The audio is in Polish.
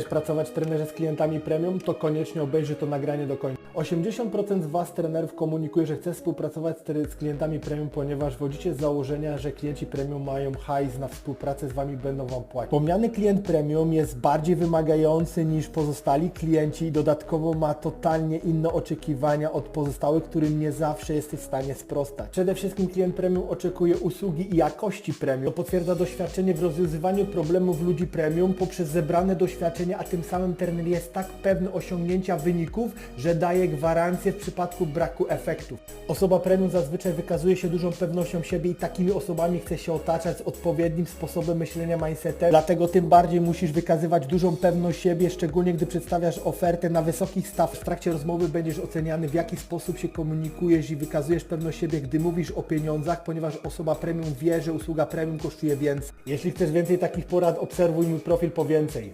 Chcesz pracować trenerze z klientami premium? To koniecznie obejrzyj to nagranie do końca. 80% z Was trenerów komunikuje, że chce współpracować z, klientami premium, ponieważ wodzicie z założenia, że klienci premium mają hajs na współpracę z Wami będą Wam płacić. Wspomniany klient premium jest bardziej wymagający niż pozostali klienci i dodatkowo ma totalnie inne oczekiwania od pozostałych, którym nie zawsze jesteś w stanie sprostać. Przede wszystkim klient premium oczekuje usługi i jakości premium. To potwierdza doświadczenie w rozwiązywaniu problemów ludzi premium poprzez zebrane doświadczenie, a tym samym trener jest tak pewny osiągnięcia wyników, że daje gwarancję w przypadku braku efektów. Osoba premium zazwyczaj wykazuje się dużą pewnością siebie i takimi osobami chce się otaczać z odpowiednim sposobem myślenia, mindsetem. Dlatego tym bardziej musisz wykazywać dużą pewność siebie, szczególnie gdy przedstawiasz ofertę na wysokich staw. W trakcie rozmowy będziesz oceniany w jaki sposób się komunikujesz i wykazujesz pewność siebie, gdy mówisz o pieniądzach, ponieważ osoba premium wie, że usługa premium kosztuje więcej. Jeśli chcesz więcej takich porad, obserwuj mój profil po więcej.